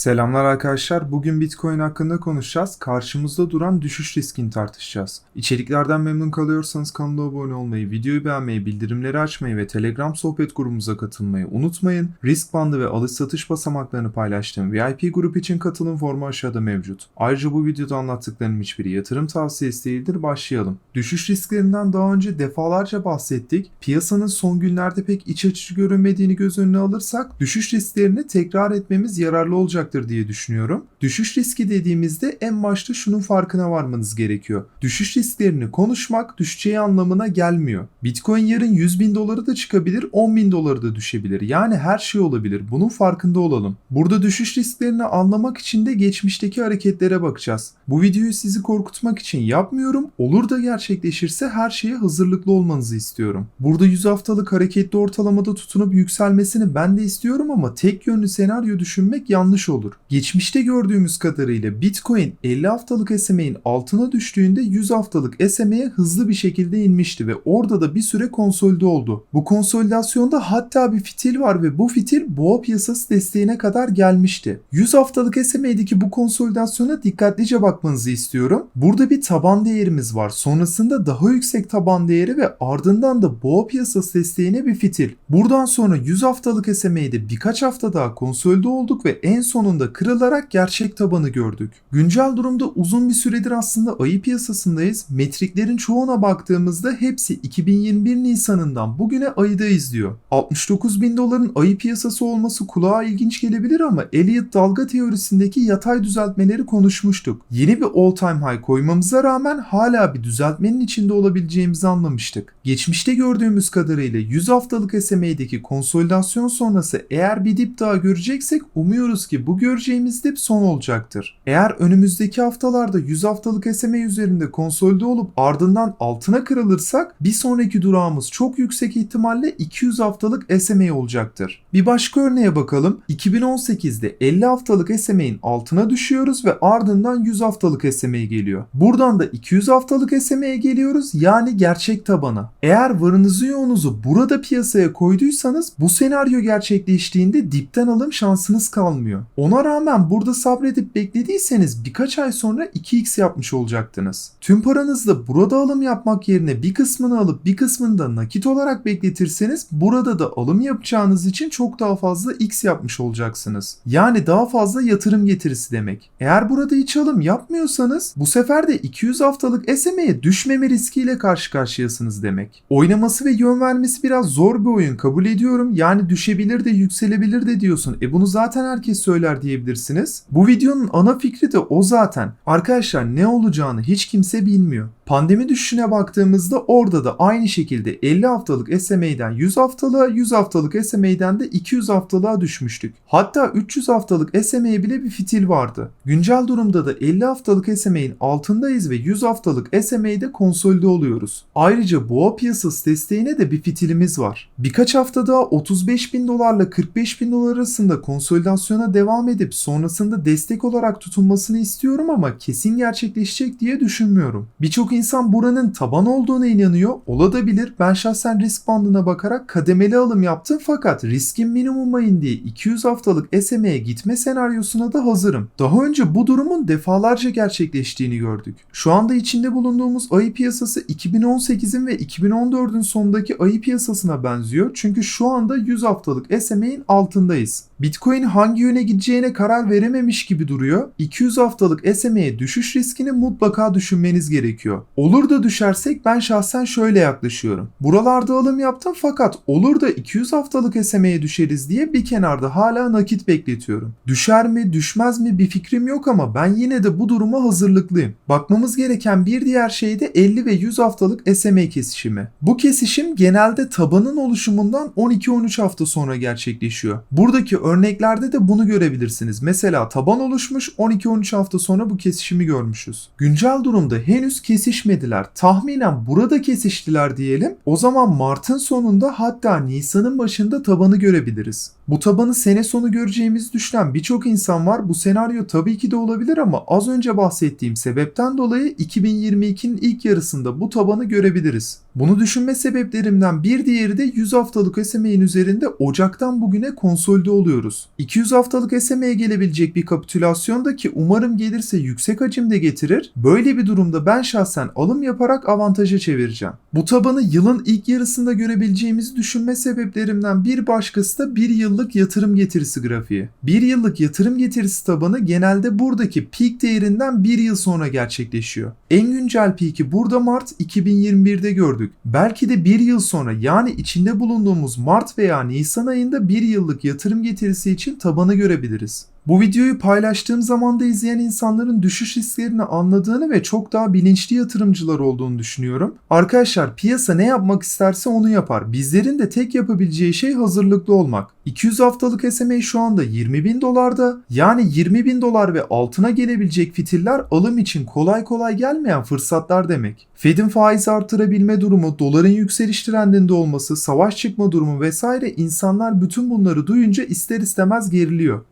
Selamlar arkadaşlar. Bugün Bitcoin hakkında konuşacağız. Karşımızda duran düşüş riskini tartışacağız. İçeriklerden memnun kalıyorsanız kanala abone olmayı, videoyu beğenmeyi, bildirimleri açmayı ve Telegram sohbet grubumuza katılmayı unutmayın. Risk bandı ve alış satış basamaklarını paylaştığım VIP grup için katılım formu aşağıda mevcut. Ayrıca bu videoda anlattıklarım hiçbiri yatırım tavsiyesi değildir. Başlayalım. Düşüş risklerinden daha önce defalarca bahsettik. Piyasanın son günlerde pek iç açıcı görünmediğini göz önüne alırsak düşüş risklerini tekrar etmemiz yararlı olacaktır diye düşünüyorum. Düşüş riski dediğimizde en başta şunun farkına varmanız gerekiyor. Düşüş risklerini konuşmak düşeceği anlamına gelmiyor. Bitcoin yarın 100 bin doları da çıkabilir, 10 bin doları da düşebilir. Yani her şey olabilir. Bunun farkında olalım. Burada düşüş risklerini anlamak için de geçmişteki hareketlere bakacağız. Bu videoyu sizi korkutmak için yapmıyorum. Olur da gerçekleşirse her şeye hazırlıklı olmanızı istiyorum. Burada 100 haftalık hareketli ortalamada tutunup yükselmesini ben de istiyorum ama tek yönlü senaryo düşünmek yanlış olur. Geçmişte gördüğümüz kadarıyla Bitcoin 50 haftalık SMA'in altına düştüğünde 100 haftalık SMA'ye hızlı bir şekilde inmişti ve orada da bir süre konsolide oldu. Bu konsolidasyonda hatta bir fitil var ve bu fitil boğa piyasası desteğine kadar gelmişti. 100 haftalık SMA'deki bu konsolidasyona dikkatlice bakmanızı istiyorum. Burada bir taban değerimiz var. Sonrasında daha yüksek taban değeri ve ardından da boğa piyasası desteğine bir fitil. Buradan sonra 100 haftalık SMA'de birkaç hafta daha konsolide olduk ve en sonunda kırılarak gerçek tabanı gördük. Güncel durumda uzun bir süredir aslında ayı piyasasındayız. Metriklerin çoğuna baktığımızda hepsi 2021 Nisan'ından bugüne ayıda izliyor. 69 bin doların ayı piyasası olması kulağa ilginç gelebilir ama Elliott dalga teorisindeki yatay düzeltmeleri konuşmuştuk. Yeni bir all time high koymamıza rağmen hala bir düzeltmenin içinde olabileceğimizi anlamıştık. Geçmişte gördüğümüz kadarıyla 100 haftalık SMA'deki konsolidasyon sonrası eğer bir dip daha göreceksek umuyoruz ki bu göreceğimiz dip son olacaktır. Eğer önümüzdeki haftalarda 100 haftalık SMA üzerinde konsolide olup ardından altına kırılırsak bir sonraki durağımız çok yüksek ihtimalle 200 haftalık SMA olacaktır. Bir başka örneğe bakalım. 2018'de 50 haftalık SMA'in altına düşüyoruz ve ardından 100 haftalık SMA geliyor. Buradan da 200 haftalık SMA'ye geliyoruz yani gerçek tabana. Eğer varınızı yoğunuzu burada piyasaya koyduysanız bu senaryo gerçekleştiğinde dipten alım şansınız kalmıyor. Ona rağmen burada sabredip beklediyseniz birkaç ay sonra 2x yapmış olacaktınız. Tüm paranızla burada alım yapmak yerine bir kısmını alıp bir kısmını da nakit olarak bekletirseniz burada da alım yapacağınız için çok daha fazla x yapmış olacaksınız. Yani daha fazla yatırım getirisi demek. Eğer burada hiç alım yapmıyorsanız bu sefer de 200 haftalık SMA'ye düşmeme riskiyle karşı karşıyasınız demek. Oynaması ve yön vermesi biraz zor bir oyun kabul ediyorum. Yani düşebilir de yükselebilir de diyorsun. E bunu zaten herkes söyler diyebilirsiniz. Bu videonun ana fikri de o zaten. Arkadaşlar ne olacağını hiç kimse bilmiyor. Pandemi düşüşüne baktığımızda orada da aynı şekilde 50 haftalık SMA'den 100 haftalığa, 100 haftalık SMA'den de 200 haftalığa düşmüştük. Hatta 300 haftalık SMA'ye bile bir fitil vardı. Güncel durumda da 50 haftalık SMA'in altındayız ve 100 haftalık SMA'de konsolide oluyoruz. Ayrıca boğa piyasası desteğine de bir fitilimiz var. Birkaç hafta daha 35 bin dolarla 45 bin dolar arasında konsolidasyona devam edip sonrasında destek olarak tutunmasını istiyorum ama kesin gerçekleşecek diye düşünmüyorum. Birçok insan buranın taban olduğuna inanıyor. Olabilir. Ben şahsen risk bandına bakarak kademeli alım yaptım fakat riskin minimuma indiği 200 haftalık SMA'ye gitme senaryosuna da hazırım. Daha önce bu durumun defalarca gerçekleştiğini gördük. Şu anda içinde bulunduğumuz ayı piyasası 2018'in ve 2014'ün sonundaki ayı piyasasına benziyor. Çünkü şu anda 100 haftalık SMA'in altındayız. Bitcoin hangi yöne gideceğine karar verememiş gibi duruyor. 200 haftalık SMA'ye düşüş riskini mutlaka düşünmeniz gerekiyor. Olur da düşersek ben şahsen şöyle yaklaşıyorum. Buralarda alım yaptım fakat olur da 200 haftalık SMA'ye düşeriz diye bir kenarda hala nakit bekletiyorum. Düşer mi düşmez mi bir fikrim yok ama ben yine de bu duruma hazırlıklıyım. Bakmamız gereken bir diğer şey de 50 ve 100 haftalık SMA kesişimi. Bu kesişim genelde tabanın oluşumundan 12-13 hafta sonra gerçekleşiyor. Buradaki örneklerde de bunu görebilirsiniz. Mesela taban oluşmuş 12-13 hafta sonra bu kesişimi görmüşüz. Güncel durumda henüz kesişmediler. Tahminen burada kesiştiler diyelim. O zaman Mart'ın sonunda hatta Nisan'ın başında tabanı görebiliriz. Bu tabanı sene sonu göreceğimizi düşünen birçok insan var. Bu senaryo tabii ki de olabilir ama az önce bahsettiğim sebepten dolayı 2022'nin ilk yarısında bu tabanı görebiliriz. Bunu düşünme sebeplerimden bir diğeri de 100 haftalık SMA'nin üzerinde Ocak'tan bugüne konsolide oluyoruz. geçiyoruz. 200 haftalık SM'ye gelebilecek bir kapitülasyon da ki umarım gelirse yüksek hacimde getirir. Böyle bir durumda ben şahsen alım yaparak avantaja çevireceğim. Bu tabanı yılın ilk yarısında görebileceğimizi düşünme sebeplerimden bir başkası da bir yıllık yatırım getirisi grafiği. Bir yıllık yatırım getirisi tabanı genelde buradaki peak değerinden bir yıl sonra gerçekleşiyor. En güncel peak'i burada Mart 2021'de gördük. Belki de bir yıl sonra yani içinde bulunduğumuz Mart veya Nisan ayında bir yıllık yatırım getirisi için tabanı görebiliriz kullanabiliriz. Bu videoyu paylaştığım zamanda izleyen insanların düşüş risklerini anladığını ve çok daha bilinçli yatırımcılar olduğunu düşünüyorum. Arkadaşlar piyasa ne yapmak isterse onu yapar. Bizlerin de tek yapabileceği şey hazırlıklı olmak. 200 haftalık SMA şu anda 20 bin dolarda. Yani 20 bin dolar ve altına gelebilecek fitiller alım için kolay kolay gelmeyen fırsatlar demek. Fed'in faiz artırabilme durumu, doların yükseliş trendinde olması, savaş çıkma durumu vesaire insanlar bütün bunları duyunca ister istemez geriliyor.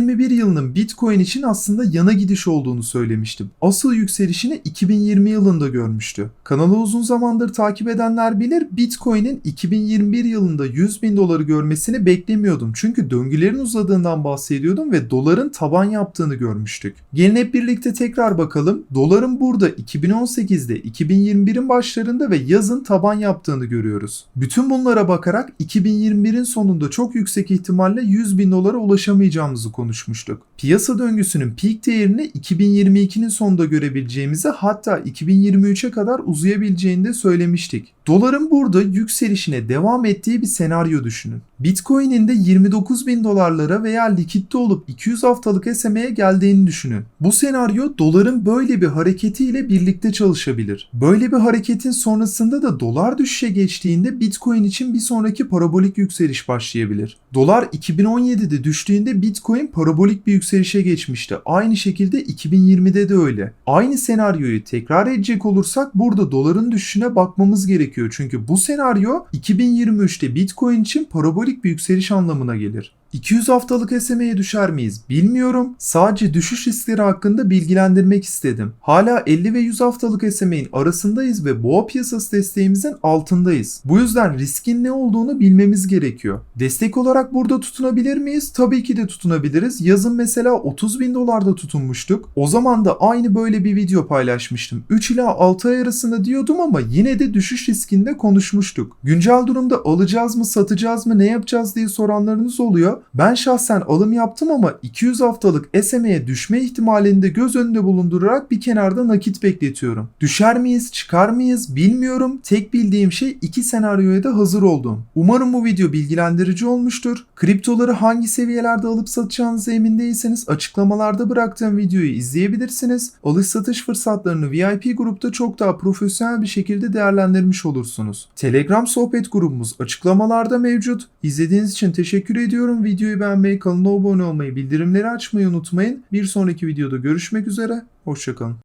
2021 yılının Bitcoin için aslında yana gidiş olduğunu söylemiştim. Asıl yükselişini 2020 yılında görmüştü. Kanalı uzun zamandır takip edenler bilir Bitcoin'in 2021 yılında 100 bin doları görmesini beklemiyordum. Çünkü döngülerin uzadığından bahsediyordum ve doların taban yaptığını görmüştük. Gelin hep birlikte tekrar bakalım. Doların burada 2018'de 2021'in başlarında ve yazın taban yaptığını görüyoruz. Bütün bunlara bakarak 2021'in sonunda çok yüksek ihtimalle 100 bin dolara ulaşamayacağımızı konuşmuştuk. Piyasa döngüsünün peak değerini 2022'nin sonunda görebileceğimizi hatta 2023'e kadar uzayabileceğini de söylemiştik. Doların burada yükselişine devam ettiği bir senaryo düşünün. Bitcoin'in de 29 bin dolarlara veya likitte olup 200 haftalık SM'ye geldiğini düşünün. Bu senaryo doların böyle bir hareketiyle birlikte çalışabilir. Böyle bir hareketin sonrasında da dolar düşüşe geçtiğinde Bitcoin için bir sonraki parabolik yükseliş başlayabilir. Dolar 2017'de düştüğünde Bitcoin parabolik bir yükselişe geçmişti. Aynı şekilde 2020'de de öyle. Aynı senaryoyu tekrar edecek olursak burada doların düşüşüne bakmamız gerekiyor. Çünkü bu senaryo 2023'te Bitcoin için parabolik bir yükseliş anlamına gelir. 200 haftalık SM'ye düşer miyiz bilmiyorum. Sadece düşüş riskleri hakkında bilgilendirmek istedim. Hala 50 ve 100 haftalık SM'in arasındayız ve boğa piyasası desteğimizin altındayız. Bu yüzden riskin ne olduğunu bilmemiz gerekiyor. Destek olarak burada tutunabilir miyiz? Tabii ki de tutunabiliriz. Yazın mesela 30 bin dolarda tutunmuştuk. O zaman da aynı böyle bir video paylaşmıştım. 3 ila 6 ay arasında diyordum ama yine de düşüş riskinde konuşmuştuk. Güncel durumda alacağız mı, satacağız mı, ne yapacağız diye soranlarınız oluyor. Ben şahsen alım yaptım ama 200 haftalık SM'ye düşme ihtimalini de göz önünde bulundurarak bir kenarda nakit bekletiyorum. Düşer miyiz, çıkar mıyız bilmiyorum. Tek bildiğim şey iki senaryoya da hazır oldum. Umarım bu video bilgilendirici olmuştur. Kriptoları hangi seviyelerde alıp satacağınızı emin değilseniz açıklamalarda bıraktığım videoyu izleyebilirsiniz. Alış satış fırsatlarını VIP grupta çok daha profesyonel bir şekilde değerlendirmiş olursunuz. Telegram sohbet grubumuz açıklamalarda mevcut. İzlediğiniz için teşekkür ediyorum. Videoyu beğenmeyi, kanala abone olmayı, bildirimleri açmayı unutmayın. Bir sonraki videoda görüşmek üzere. Hoşçakalın.